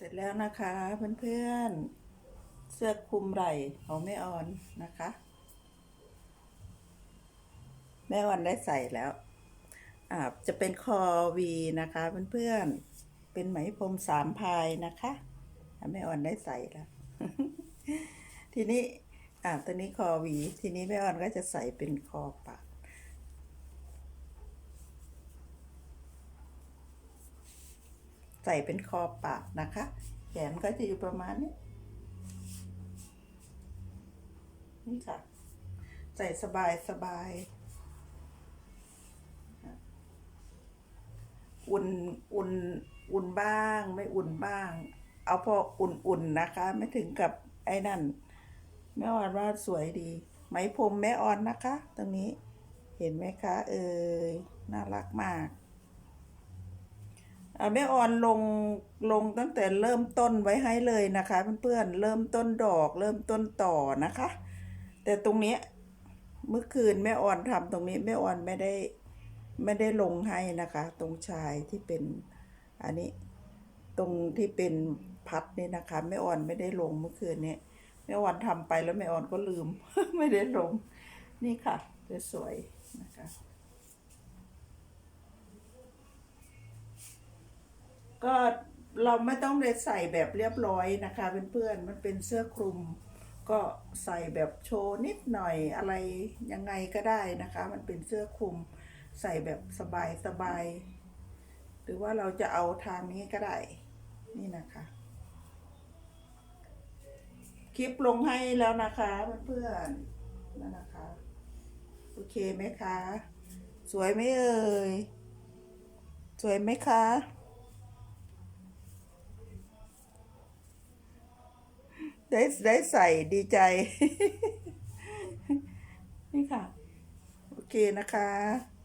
เสร็จแล้วนะคะเพื่อนๆเสื้อคลุมไหล่ของแม่ออนนะคะ แม่ออนได้ใส่แล้วอ่าจะเป็นคอวีนะคะเพื่อนๆเป็นไหมพรมสามพายนะคะอะแม่ออนได้ใส่แล้ว ทีนี้อ่าตัวนี้คอวี ทีนี้แม่ออนก็จะใส่เป็นคอปาก ส่เป็นคอปากนะคะแขนก็จะอยู่ประมาณนี้นี่ค่ะ ใส่สบายสบายอุ่นอุ่นอุ่นบ้างไม่อุ่นบ้าง เอาพออุ่นๆนะคะ ไม่ถึงกับไอ้นั่นแม่ออนว่าสวยดี ไหมพรมแม่ออนนะคะ ตรงนี้เห็นไหมคะ เอ่ยน่ารักมาก แม่ออนลงลงตั้งแต่เริ่มต้นไว้ให้เลยนะคะเพื่อนๆเริ่มต้นดอกเริ่มต้นต่อนะคะ แต่ตรงนี้เมื่อคืนแม่ออนทำตรงนี้แม่ออนไม่ได้ไม่ได้ลงให้นะคะ ตรงชายที่เป็นอันนี้ตรงที่เป็นพัดนี่นะคะแม่ออนไม่ได้ลงเมื่อคืนนี้แม่ออนทำไปแล้วแม่ออนก็ลืม ไม่ได้ลงนี่ค่ะสวยๆนะคะ ก็เราไม่ต้องเลยใส่แบบเรียบร้อยนะคะเพื่อนๆมันเป็นเสื้อคลุม ก็ใส่แบบโชว์นิดหน่อยอะไรยังไงก็ได้นะคะ มันเป็นเสื้อคลุม ใส่แบบสบายสบายหรือว่าเราจะเอาทางนี้ก็ได้นี่นะคะ คลิปลงให้แล้วนะคะเพื่อนๆนั่นนะคะโอเคไหมคะ สวยไหมเอ่ยสวยไหมคะ ได้ได้ใส่ดีใจ นี่ค่ะ โอเคนะคะ